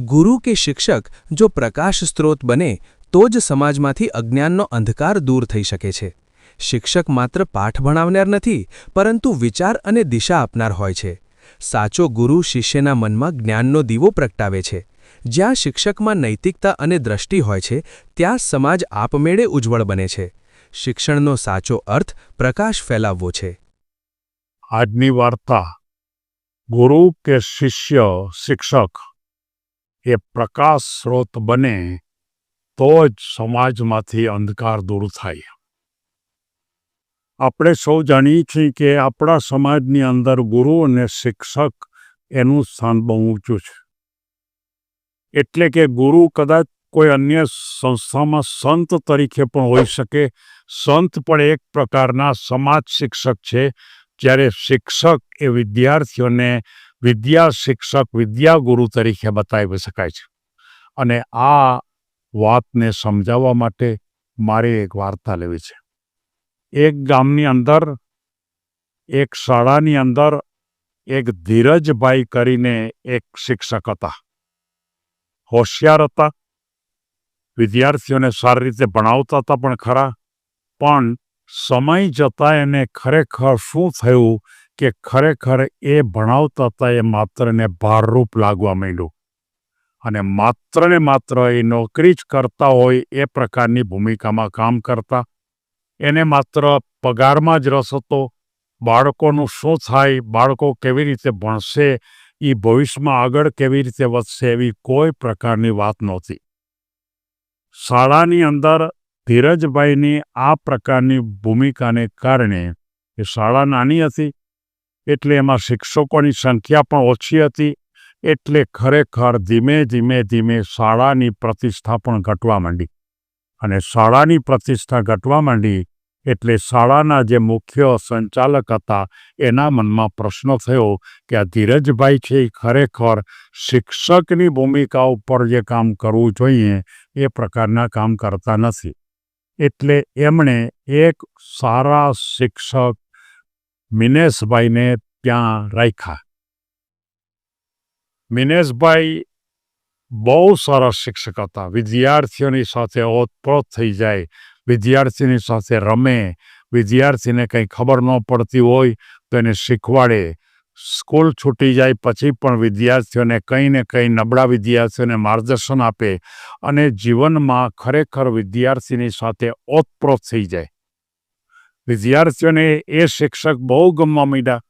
ગુરુ કે શિક્ષક જો પ્રકાશ સ્ત્રોત બને, તો જ સમાજમાંથી અજ્ઞાનનો અંધકાર દૂર થઈ શકે છે. શિક્ષક માત્ર પાઠ ભણાવનાર નથી, પરંતુ વિચાર અને દિશા આપનાર હોય છે. સાચો ગુરુ શિષ્યના મનમાં જ્ઞાનનો દીવો પ્રગટાવે છે. જ્યાં શિક્ષકમાં નૈતિકતા અને દ્રષ્ટિ હોય છે, ત્યાં સમાજ આપમેળે ઉજ્જવળ બને છે. શિક્ષણનો સાચો અર્થ પ્રકાશ ફેલાવવો છે. આજની વાર્તા ગુરુ કે શિષ્ય શિક્ષક એ પ્રકાશ સ્રોત બને, તો જ સમાજમાંથી અંધકાર દૂર થાય. આપણે સૌ જાણીએ છીએ કે આપણા સમાજની અંદર ગુરુ અને શિક્ષક એનું સ્થાન બહુ ઊંચું છે. એટલે કે ગુરુ કદાચ કોઈ અન્ય સંસ્થામાં સંત તરીકે પણ હોઈ શકે. સંત પણ એક પ્રકારના સમાજ શિક્ષક છે, જ્યારે શિક્ષક એ વિદ્યાર્થીઓને વિદ્યા શિક્ષક, વિદ્યા ગુરુ તરીકે બતાવી શકાય છે. અને આ વાતને સમજાવવા માટે મારે એક વાર્તા લેવી છે. એક ગામની અંદર, એક શાળાની અંદર એક ધીરજભાઈ કરીને એક શિક્ષક હતા. હોશિયાર હતા. વિદ્યાર્થીઓને સારી રીતે ભણાવતા હતા પણ ખરા. પણ સમય જતાં એને ખરેખર શું થયું કે ખરેખર એ ભણાવતા હતા એ માત્રને ભારરૂપ લાગવા માંડ્યું. અને માત્ર ને માત્ર એ નોકરી જ કરતા હોય એ પ્રકારની ભૂમિકામાં કામ કરતા. એને માત્ર પગારમાં જ રસ હતો. બાળકોનું શું થાય, બાળકો કેવી રીતે ભણશે એ ભવિષ્યમાં આગળ કેવી રીતે વધશે એવી કોઈ પ્રકારની વાત નહોતી. શાળાની અંદર ધીરજભાઈની આ પ્રકારની ભૂમિકાને કારણે એ શાળા નાની હતી. એટલે એમાં શિક્ષકોની સંખ્યા પણ ઓછી હતી, એટલે ખરેખર ધીમે ધીમે ધીમે શાળાની પ્રતિષ્ઠા પણ ઘટવા માંડી. અને શાળાની પ્રતિષ્ઠા ઘટવા માંડી, એટલે શાળાના જે મુખ્ય સંચાલક હતા, એના મનમાં પ્રશ્ન થયો કે આ ધીરજભાઈ છે એ ખરેખર શિક્ષકની ભૂમિકા ઉપર જે કામ કરવું જોઈએ, એ પ્રકારના કામ કરતા નથી. એટલે એમણે એક સારા શિક્ષક મિનેશભાઈને ત્યાં રાખ્યા. મિનેશભાઈ બહુ સારા શિક્ષક હતા. વિદ્યાર્થીઓની સાથે ઓતપ્રોત થઈ જાય, વિદ્યાર્થીની સાથે રમે, વિદ્યાર્થીને કંઈ ખબર ન પડતી હોય તો એને શીખવાડે. સ્કૂલ છૂટી જાય પછી પણ વિદ્યાર્થીઓને કંઈ ને કંઈ નબળા વિદ્યાર્થીઓને માર્ગદર્શન આપે અને જીવનમાં ખરેખર વિદ્યાર્થીની સાથે ઓતપ્રોત થઈ જાય. વિદ્યાર્થીઓને એ શિક્ષક બહુ ગમવા માંડ્યા.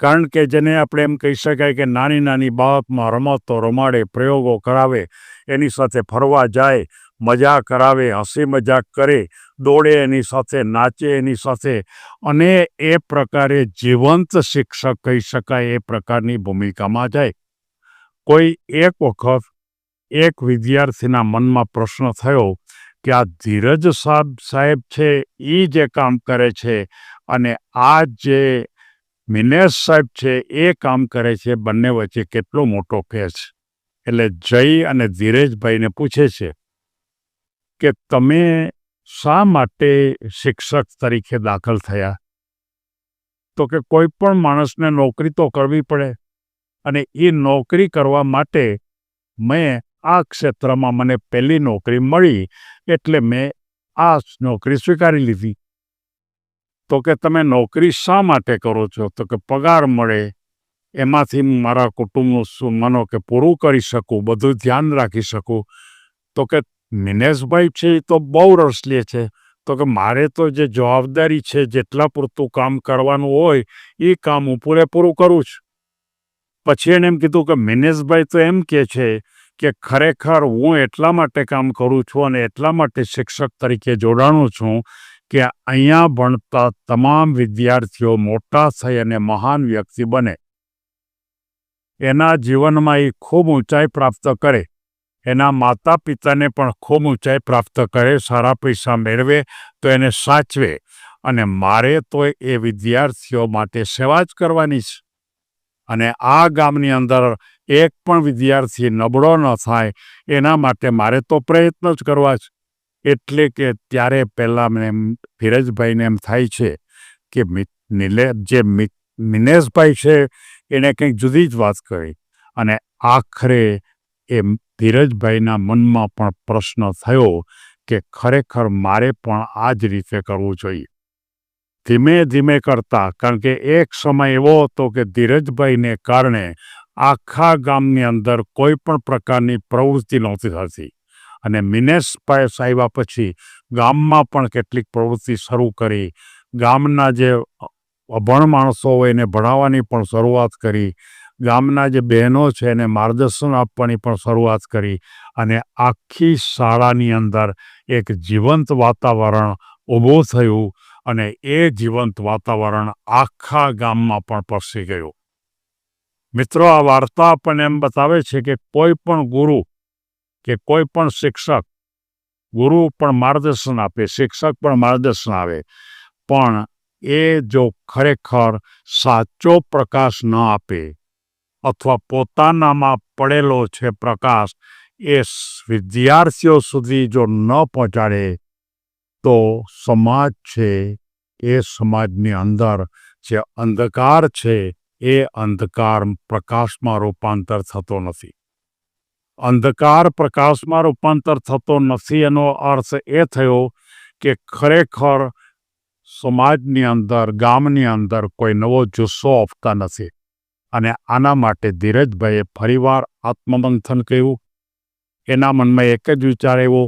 કારણ કે જેને આપણે એમ કહી શકાય કે નાની નાની બાબતમાં રમતો, રમાડે, પ્રયોગો કરાવે, એની સાથે ફરવા જાય મજા કરાવે, હસી મજાક કરે, દોડે, એની સાથે નાચે, એની સાથે અને એ પ્રકારે જીવંત શિક્ષક કહી શકાય, એ પ્રકારની ભૂમિકામાં જાય. કોઈ એક વખત એક વિદ્યાર્થીના મનમાં પ્રશ્ન થયો કે આ ધીરજ સાહેબ સાહેબ છે એ જે કામ કરે છે અને આ જે મિનેશ સાહેબ છે, એ કામ કરે છે, બંને વચ્ચે કેટલો મોટો ફેર એટલે જય અને ધીરેજભાઈને પૂછે છે કે તમે શા માટે શિક્ષક તરીકે દાખલ થયા? તો કે કોઈ પણ માણસને નોકરી તો કરવી પડે અને એ નોકરી કરવા માટે મેં આ ક્ષેત્રમાં મને પહેલી નોકરી મળી એટલે મેં આ નોકરી સ્વીકારી લીધી. તો કે તમે નોકરી શા માટે કરો છો? તો કે પગાર મળે, એમાંથી હું મારા કુટુંબનું માનો કે પૂરું કરી શકું, બધું ધ્યાન રાખી શકું? તો કે મિનેશભાઈ છે એ તો બહુ રસ લે છે. તો કે મારે તો જે જવાબદારી છે, જેટલા પૂરતું કામ કરવાનું હોય, એ કામ હું પૂરેપૂરું કરું છું. પછી એને એમ કીધું કે મિનેશભાઈ તો એમ કે છે કે ખરેખર હું એટલા માટે કામ કરું છું અને એટલા માટે શિક્ષક તરીકે જોડાણું છું કે અહીંયા ભણતા તમામ વિદ્યાર્થીઓ મોટા થઈ અને મહાન વ્યક્તિ બને. એના જીવનમાં એ ખૂબ ઊંચાઈ પ્રાપ્ત કરે. એના માતા પિતાને પણ ખૂબ ઊંચાઈ પ્રાપ્ત કરે, સારા પૈસા મેળવે, તો એને સાચવે. અને મારે તો એ વિદ્યાર્થીઓ માટે સેવા જ કરવાની છે. અને આ ગામની અંદર એક પણ વિદ્યાર્થી નબળો ન થાય, એના માટે મારે તો પ્રયત્ન જ કરવા છે એટલે કે ત્યારે પહેલાં મને એમ ફિરજભાઈને એમ થાય છે કે નીલે, જે મિનેશભાઈ છે, એણે કંઈક જુદી જ વાત કરી. અને આખરે એ ધીરજભાઈના મનમાં પણ પ્રશ્ન થયો કે ખરેખર મારે પણ આ જ રીતે કરવું જોઈએ. ધીમે ધીમે કરતા, કારણ કે એક સમય એવો હતો કે ધીરજભાઈને કારણે આખા ગામની અંદર કોઈ પણ પ્રકારની પ્રવૃત્તિ નહોતી થતી. અને મિનેશભાઈ આવ્યા પછી ગામમાં પણ કેટલીક પ્રવૃત્તિ શરૂ કરી. ગામના જે અભણ માણસો હોય એને ભણાવવાની પણ શરૂઆત કરી. ગામના જે બહેનો છે એને માર્ગદર્શન આપવાની પણ શરૂઆત કરી. અને આખી શાળાની અંદર એક જીવંત વાતાવરણ ઊભું થયું અને એ જીવંત વાતાવરણ આખા ગામમાં પણ પ્રસરી ગયું. મિત્રો, આ વાર્તા આપણને એમ બતાવે છે કે કોઈ પણ ગુરુ કે કોઈ પણ શિક્ષક, ગુરુ પણ માર્ગદર્શન આપે, શિક્ષક પણ માર્ગદર્શન આવે. પણ એ જો ખરેખર સાચો પ્રકાશ ન આપે અથવા પોતાનામાં પડેલો છે પ્રકાશ, એ વિદ્યાર્થીઓ સુધી જો ન પહોંચાડે, તો સમાજ છે, એ સમાજની અંદર જે અંધકાર છે એ અંધકાર પ્રકાશમાં રૂપાંતર થતો નથી. અંધકાર પ્રકાશમાં રૂપાંતર થતો નથી એનો અર્થ એ થયો કે ખરેખર સમાજની અંદર, ગામની અંદર કોઈ નવો જુસ્સો આપતા નથી. અને આના માટે ધીરજભાઈએ ફરીવાર આત્મમંથન કર્યું. એના મનમાં એક જ વિચાર એવો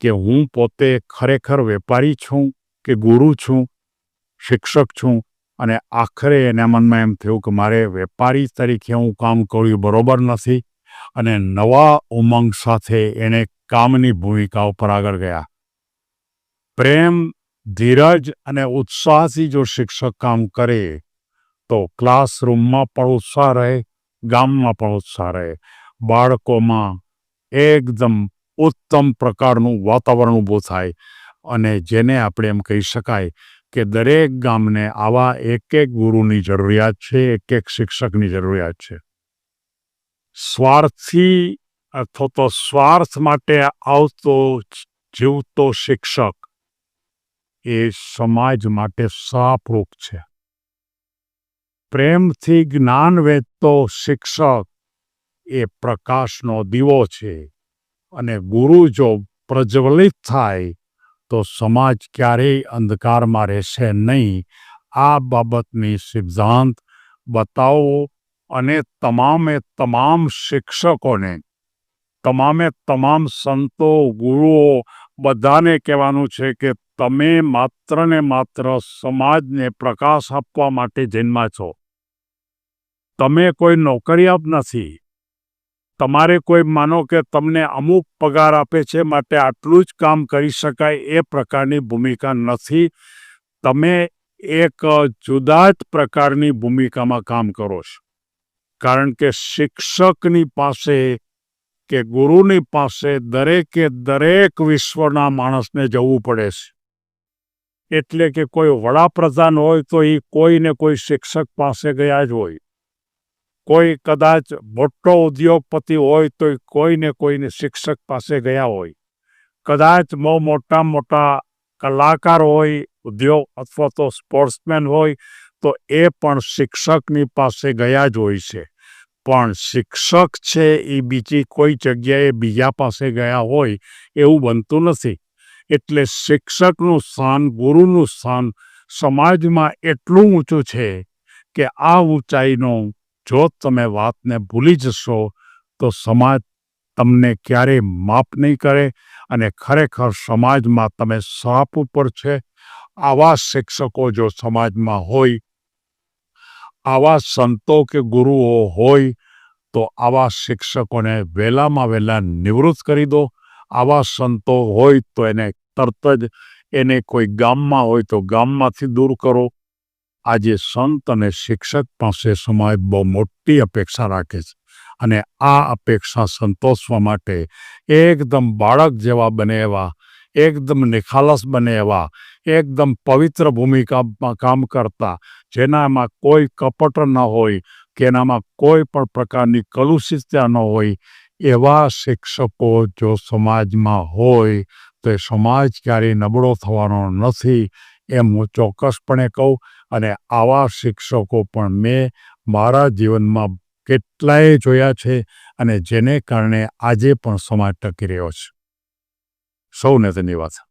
કે હું પોતે ખરેખર વેપારી છું કે ગુરુ છું, શિક્ષક છું અને આખરે એના મનમાં એમ થયું કે મારે વેપારી તરીકે હું કામ કર્યું બરોબર નથી અને નવા ઉમંગ સાથે એને કામની ભૂમિકા ઉપર આગળ ગયા. પ્રેમ, ધીરજ અને ઉત્સાહથી જો શિક્ષક કામ કરે, તો ક્લાસરૂમમાં પણ ઉત્સાહ રહે, ગામમાં પણ ઉત્સાહ રહે. બાળકોમાં એકદમ ઉત્તમ પ્રકારનું વાતાવરણ ઊભું થાય અને જેને આપણે એમ કહી શકાય કે દરેક ગામને આવા એક એક ગુરુની જરૂરિયાત છે એક એક શિક્ષકની જરૂરિયાત છે. સ્વાર્થી અથવા તો સ્વાર્થ માટે આવતો જીવતો શિક્ષક એ સમાજ માટે સાપરૂપ છે. પ્રેમથી જ્ઞાન વેચતો શિક્ષક એ પ્રકાશનો દીવો છે અને ગુરુ જો પ્રજ્વલિત થાય તો સમાજ ક્યારેય અંધકારમાં રહેશે નહીં. આ બાબતની સિદ્ધાંત બતાવો અને તમામે તમામ શિક્ષકોને, તમામે તમામ સંતો, ગુરુઓ બધાને કહેવાનું છે કે તમે માત્ર ને માત્ર સમાજને પ્રકાશ આપવા માટે જન્મા છો. તમે કોઈ નોકરિયાત નથી. તમારે કોઈ માનો કે તમને અમુક પગાર આપે છે માટે આટલું જ કામ કરી શકાય એ પ્રકારની ભૂમિકા નથી. તમે એક જુદા જ પ્રકારની ભૂમિકામાં કામ કરો છો. કારણ કે શિક્ષકની પાસે કે ગુરુની પાસે દરેકે દરેક વિશ્વના માણસને જવું પડે છે. એટલે કે કોઈ વડાપ્રધાન હોય તો એ કોઈને કોઈ શિક્ષક પાસે ગયા જ હોય. કોઈ કદાચ મોટો ઉદ્યોગપતિ હોય તો કોઈને કોઈને શિક્ષક પાસે ગયા હોય. કદાચ બહુ મોટા મોટા કલાકાર હોય, ઉદ્યોગ અથવા તો સ્પોર્ટ્સમેન હોય, તો એ પણ શિક્ષકની પાસે ગયા જ હોય છે. પણ શિક્ષક છે એ બીજી કોઈ જગ્યાએ બીજા પાસે ગયા હોય એવું બનતું નથી. એટલે શિક્ષકનું સ્થાન, ગુરુનું સ્થાન સમાજમાં એટલું ઊંચું છે કે આ ઊંચાઈનો જો તમે વાતને ભૂલી જશો, તો સમાજ તમને ક્યારેય માફ નહીં કરે અને ખરેખર સમાજમાં તમે સાપ ઉપર છે. આવા શિક્ષકો જો સમાજમાં હોય, આવા સંતો કે ગુરુઓ હોય, તો આવા શિક્ષકોને વહેલામાં વહેલા નિવૃત્ત કરી દો. આવા સંતો હોય તો એને તરત જ એને કોઈ ગામમાં હોય તો ગામમાંથી દૂર કરો. આજે સંત અને શિક્ષક પાસે સમાજ બહુ મોટી અપેક્ષા રાખે છે. અને આ અપેક્ષા સંતોષવા માટે એકદમ બાળક જેવા બને એવા, એકદમ નિખાલસ બને એવા, એકદમ પવિત્ર ભૂમિકામાં કામ કરતા, જેનામાં કોઈ કપટ ન હોય, કે એનામાં કોઈ પણ પ્રકારની કલુષિતતા ન હોય, એવા શિક્ષકો જો સમાજમાં હોય, તો એ સમાજ ક્યારેય નબળો થવાનો નથી. એમ હું ચોક્કસપણે કહું. અને આવા શિક્ષકો પણ મેં મારા જીવનમાં કેટલાય જોયા છે અને જેને કારણે આજે પણ સમાજ ટકી રહ્યો છે. સૌને ધન્યવાદ.